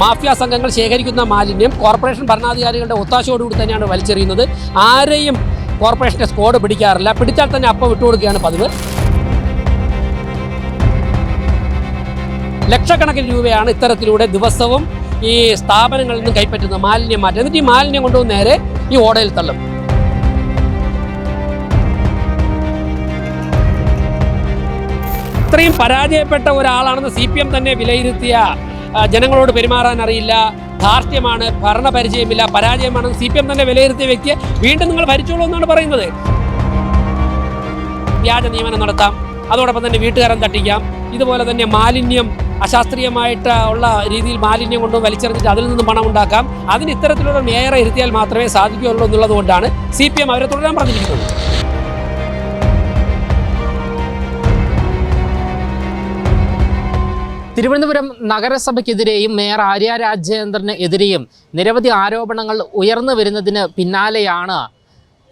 Mafia സംഘങ്ങൾ ശേഖരിക്കുന്ന മാലിന്യം കോർപ്പറേഷൻ ഭരണാധികാരികളുടെ ഒത്താശയോടുകൂടി തന്നെയാണ് വലിച്ചെറിയുന്നത്. ആരെയും കോർപ്പറേഷന്റെ സ്ക്വാഡ് പിടിക്കാറില്ല. പിടിച്ചാൽ തന്നെ അപ്പം വിട്ടുകൊടുക്കുകയാണ് പതിവ്. ലക്ഷക്കണക്കിന് രൂപയാണ് ഇത്തരത്തിലൂടെ ദിവസവും ഈ സ്ഥാപനങ്ങളിൽ നിന്ന് കൈപ്പറ്റുന്നത് മാലിന്യം മാറ്റം. എന്നിട്ട് ഈ മാലിന്യം കൊണ്ടുവന്ന് നേരെ ഈ ഓടയിൽ തള്ളും. ഇത്രയും പരാജയപ്പെട്ട ഒരാളാണെന്ന് സി പി എം തന്നെ വിലയിരുത്തിയ ജനങ്ങളോട് പെരുമാറാൻ അറിയില്ല. ധാർഷ്ട്യമാണ് ഭരണപരിചയമില്ല പരാജയമാണെന്ന് സി പി എം തന്നെ വിലയിരുത്തിയ വ്യക്തിയെ വീണ്ടും നിങ്ങൾ ഭരിച്ചോളൂ എന്നാണ് പറയുന്നത്. വ്യാജ നിയമനം നടത്താം. അതോടൊപ്പം തന്നെ വീട്ടുകാരൻ തട്ടിക്കാം. ഇതുപോലെ തന്നെ മാലിന്യം അശാസ്ത്രീയമായിട്ട് ഉള്ള രീതിയിൽ മാലിന്യം കൊണ്ട് വലിച്ചെറിഞ്ഞിട്ട് അതിൽ നിന്നും പണം ഉണ്ടാക്കാം. അതിന് ഇത്തരത്തിലുള്ള മേയറെ ഇരുത്തിയാൽ മാത്രമേ സാധിക്കുകയുള്ളൂ എന്നുള്ളത് കൊണ്ടാണ് സി പി എം അവരെ തുടരാൻ പറഞ്ഞിരിക്കുന്നത്. തിരുവനന്തപുരം നഗരസഭയ്ക്കെതിരെയും മേയർ ആര്യ രാജേന്ദ്രന് എതിരെയും നിരവധി ആരോപണങ്ങൾ ഉയർന്നു വരുന്നതിന് പിന്നാലെയാണ്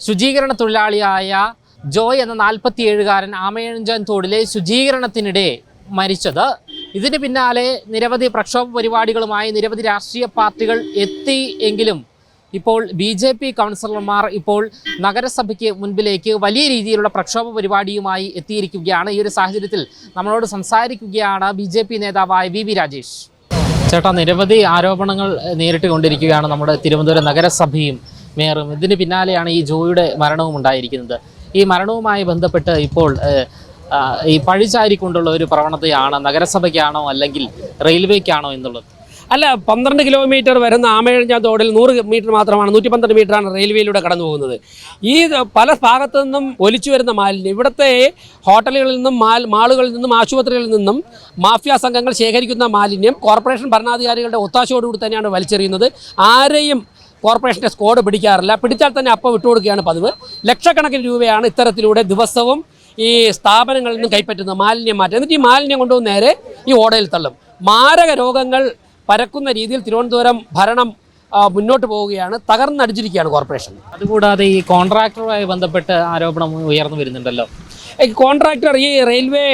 ശുചീകരണ തൊഴിലാളിയായ ജോയ് എന്ന നാൽപ്പത്തിയേഴുകാരൻ ആമയഞ്ചാൻ തോടിലെ ശുചീകരണത്തിനിടെ മരിച്ചത്. ഇതിന് പിന്നാലെ നിരവധി പ്രക്ഷോഭ പരിപാടികളുമായി നിരവധി രാഷ്ട്രീയ പാർട്ടികൾ എത്തി എങ്കിലും ഇപ്പോൾ ബി ജെ പി കൗൺസിലർമാർ ഇപ്പോൾ നഗരസഭയ്ക്ക് മുൻപിലേക്ക് വലിയ രീതിയിലുള്ള പ്രക്ഷോഭ പരിപാടിയുമായി എത്തിയിരിക്കുകയാണ്. ഈ ഒരു സാഹചര്യത്തിൽ നമ്മളോട് സംസാരിക്കുകയാണ് ബി ജെ പി നേതാവായ വി വി രാജേഷ്. ചേട്ടാ നിരവധി ആരോപണങ്ങൾ നേരിട്ട് കൊണ്ടിരിക്കുകയാണ് നമ്മുടെ തിരുവനന്തപുരം നഗരസഭയും മേയറും. ഇതിന് പിന്നാലെയാണ് ഈ ജോയിയുടെ മരണവും ഉണ്ടായിരിക്കുന്നത്. ഈ മരണവുമായി ബന്ധപ്പെട്ട് ഇപ്പോൾ ഈ പഴിചാരി ഈ പഴിചാരിക്കൊണ്ടുള്ള ഒരു പ്രവണതയാണ് നഗരസഭയ്ക്കാണോ അല്ലെങ്കിൽ റെയിൽവേക്കാണോ എന്നുള്ളത്? അല്ല പന്ത്രണ്ട് കിലോമീറ്റർ വരുന്ന ആമയഴിഞ്ഞ തോടിൽ നൂറ് മീറ്റർ മാത്രമാണ് നൂറ്റി പന്ത്രണ്ട് മീറ്ററാണ് റെയിൽവേയിലൂടെ കടന്നു പോകുന്നത്. ഈ പല ഭാഗത്തു നിന്നും ഒലിച്ചു വരുന്ന മാലിന്യം ഇവിടുത്തെ ഹോട്ടലുകളിൽ നിന്നും മാൽ മാളുകളിൽ നിന്നും ആശുപത്രികളിൽ നിന്നും മാഫിയ സംഘങ്ങൾ ശേഖരിക്കുന്ന മാലിന്യം കോർപ്പറേഷൻ ഭരണാധികാരികളുടെ ഒത്താശയോടുകൂടി തന്നെയാണ് വലിച്ചെറിയുന്നത്. ആരെയും കോർപ്പറേഷന്റെ സ്കോഡ് പിടിക്കാറില്ല. പിടിച്ചാൽ തന്നെ അപ്പം വിട്ടുകൊടുക്കുകയാണ് പതിവ്. ലക്ഷക്കണക്കിന് രൂപയാണ് ഇത്തരത്തിലൂടെ ദിവസവും ഈ സ്ഥാപനങ്ങളിൽ നിന്നും കൈപ്പറ്റുന്നത് മാലിന്യം മാറ്റം എന്നിട്ട് ഈ മാലിന്യം കൊണ്ടുവന്ന് നേരെ ഈ ഓടയിൽ തള്ളും. മാരക രോഗങ്ങൾ പരക്കുന്ന രീതിയിൽ തിരുവനന്തപുരം ഭരണം മുന്നോട്ട് പോവുകയാണ്. തകർന്നടിച്ചിരിക്കുകയാണ് കോർപ്പറേഷൻ. അതുകൂടാതെ ഈ കോൺട്രാക്ടറുമായി ബന്ധപ്പെട്ട് ആരോപണം ഉയർന്നു വരുന്നുണ്ടല്ലോ. ഈ കോൺട്രാക്ടർ ഈ റെയിൽവേ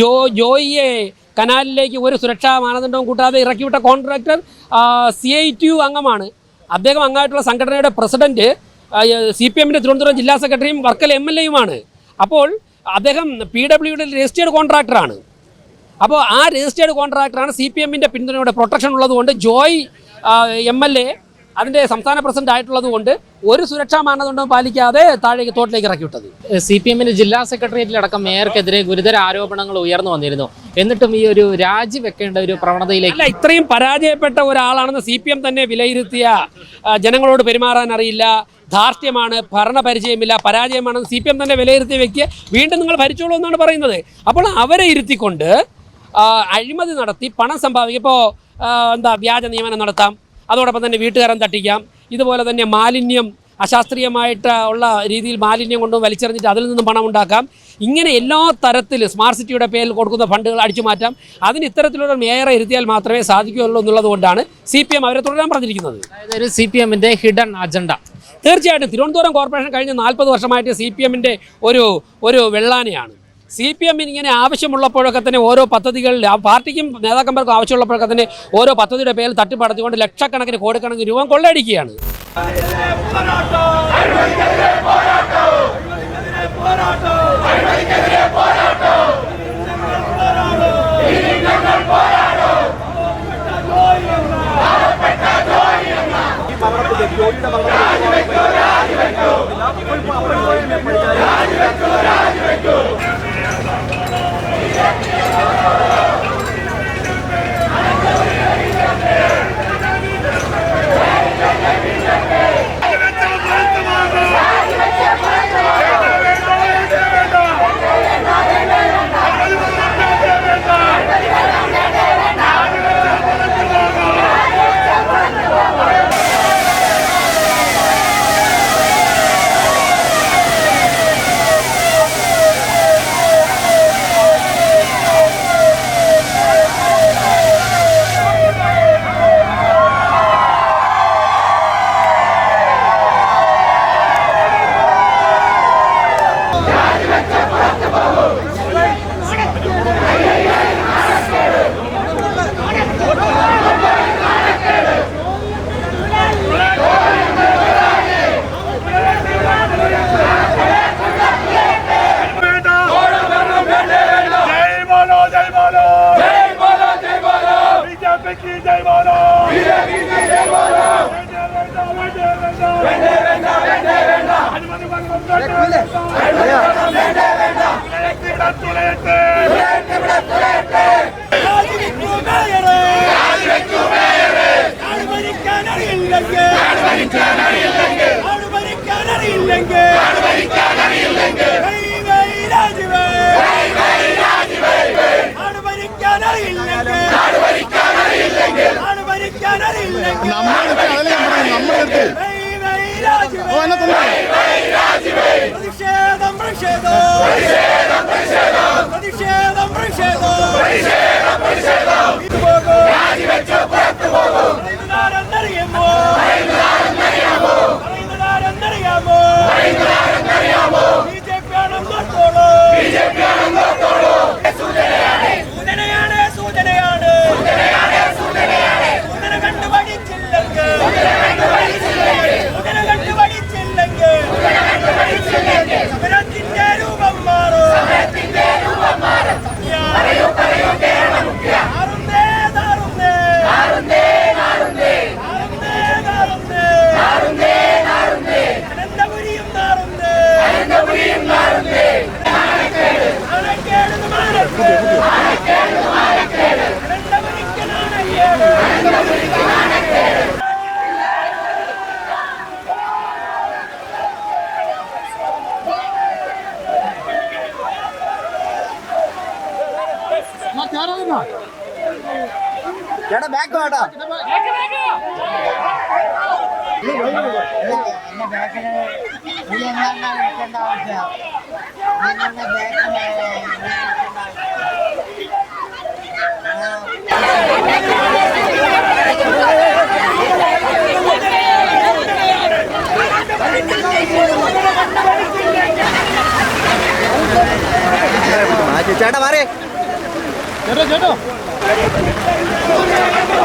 ജോ ജോയിയെ കനാലിലേക്ക് ഒരു സുരക്ഷാ മാനദണ്ഡവും കൂട്ടാതെ ഇറക്കിവിട്ട contractor C I T U അംഗമാണ്. അദ്ദേഹം അംഗമായിട്ടുള്ള സംഘടനയുടെ പ്രസിഡന്റ് സി പി എമ്മിന്റെ തിരുവനന്തപുരം ജില്ലാ സെക്രട്ടറിയും വർക്കൽ എം എൽ എയുമാണ്. അപ്പോൾ അദ്ദേഹം പി ഡബ്ല്യുടെ രജിസ്റ്റേർഡ് കോൺട്രാക്ടറാണ്. അപ്പോൾ ആ രജിസ്റ്റേർഡ് കോൺട്രാക്ടറാണ് സി പി എമ്മിന്റെ പിന്തുണയുടെ പ്രൊട്ടക്ഷൻ ഉള്ളതുകൊണ്ട് ജോയ് എം എൽ എ അതിന്റെ സംസ്ഥാന പ്രസിഡന്റ് ആയിട്ടുള്ളത് കൊണ്ട് ഒരു സുരക്ഷാ മാനദണ്ഡവും പാലിക്കാതെ താഴേക്ക് തോട്ടിലേക്ക് ഇറക്കി വിട്ടത്. സി പി എമ്മിന്റെ ജില്ലാ സെക്രട്ടേറിയറ്റിലടക്കം മേയർക്കെതിരെ ഗുരുതര ആരോപണങ്ങൾ ഉയർന്നു വന്നിരുന്നു. എന്നിട്ടും ഈ ഒരു രാജിവെക്കേണ്ട ഒരു പ്രവണതയിലേക്ക് അല്ല ഇത്രയും പരാജയപ്പെട്ട ഒരാളാണെന്ന് സി പി എം തന്നെ വിലയിരുത്തിയ ജനങ്ങളോട് പെരുമാറാൻ അറിയില്ല. ധാർഷ്ട്യമാണ് ഭരണപരിചയമില്ല പരാജയമാണെന്ന് സി പി എം തന്നെ വിലയിരുത്തിയ വ്യക്തിയെ വീണ്ടും നിങ്ങൾ ഭരിച്ചോളൂ എന്നാണ് പറയുന്നത്. അപ്പോൾ അവരെ ഇരുത്തിക്കൊണ്ട് അഴിമതി നടത്തി പണം സമ്പാദിക്കും ഇപ്പോൾ എന്താ വ്യാജ നിയമനം നടത്താം. അതോടൊപ്പം തന്നെ വീട്ടുകാരൻ തട്ടിക്കാം. ഇതുപോലെ തന്നെ മാലിന്യം അശാസ്ത്രീയമായിട്ട് ഉള്ള രീതിയിൽ മാലിന്യം കൊണ്ട് വലിച്ചെറിഞ്ഞിട്ട് അതിൽ നിന്നും പണം ഉണ്ടാക്കാം. ഇങ്ങനെ എല്ലാ തരത്തിൽ സ്മാർട്ട് സിറ്റിയുടെ പേരിൽ കൊടുക്കുന്ന ഫണ്ടുകൾ അടിച്ചു മാറ്റാം. അതിന് ഇത്തരത്തിലുള്ള മേയറെ ഇരുത്തിയാൽ മാത്രമേ സാധിക്കുകയുള്ളൂ എന്നുള്ളത് കൊണ്ടാണ് സി പി എം അവരെ തുടരാൻ പറഞ്ഞിരിക്കുന്നത്. അതായത് ഒരു സി പി എമ്മിന്റെ ഹിഡൻ അജണ്ട. തീർച്ചയായിട്ടും തിരുവനന്തപുരം കോർപ്പറേഷൻ കഴിഞ്ഞ നാൽപ്പത് വർഷമായിട്ട് സി പി എമ്മിന്റെ ഒരു ഒരു വെള്ളാനയാണ്. സി പി എമ്മിന് ഇങ്ങനെ ആവശ്യമുള്ളപ്പോഴൊക്കെ തന്നെ ഓരോ പദ്ധതികളിൽ ആ പാർട്ടിക്കും നേതാക്കന്മാർക്കും ആവശ്യമുള്ളപ്പോഴൊക്കെ തന്നെ ഓരോ പദ്ധതിയുടെ പേരിൽ തട്ടിപ്പടത്തിക്കൊണ്ട് ലക്ഷക്കണക്കിന് കോടിക്കണക്കിന് രൂപ കൊള്ളയടിക്കുകയാണ്. രാജിവെക്കൂ Bravo! Raise it! ചേട്ടാ ബാക്ക് വേട്ടാ ചേട്ടാ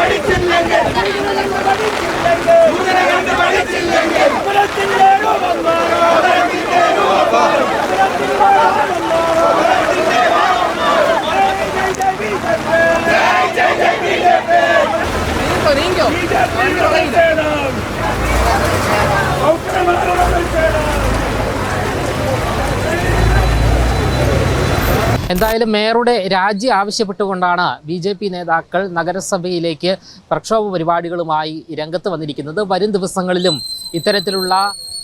படிச்சிருந்தேன் എന്തായാലും മേയറുടെ രാജി ആവശ്യപ്പെട്ടുകൊണ്ടാണ് ബി ജെ പി നേതാക്കൾ നഗരസഭയിലേക്ക് പ്രക്ഷോഭ പരിപാടികളുമായി രംഗത്ത് വന്നിരിക്കുന്നത്. വരും ദിവസങ്ങളിലും ഇത്തരത്തിലുള്ള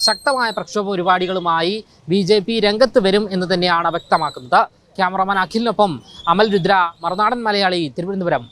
ശക്തമായ പ്രക്ഷോഭ പരിപാടികളുമായി ബി ജെ പി രംഗത്ത് വരും എന്ന് തന്നെയാണ് വ്യക്തമാക്കുന്നത്. ക്യാമറമാൻ അഖിലിനൊപ്പം അമൽ രുദ്ര മറുനാടൻ മലയാളി തിരുവനന്തപുരം.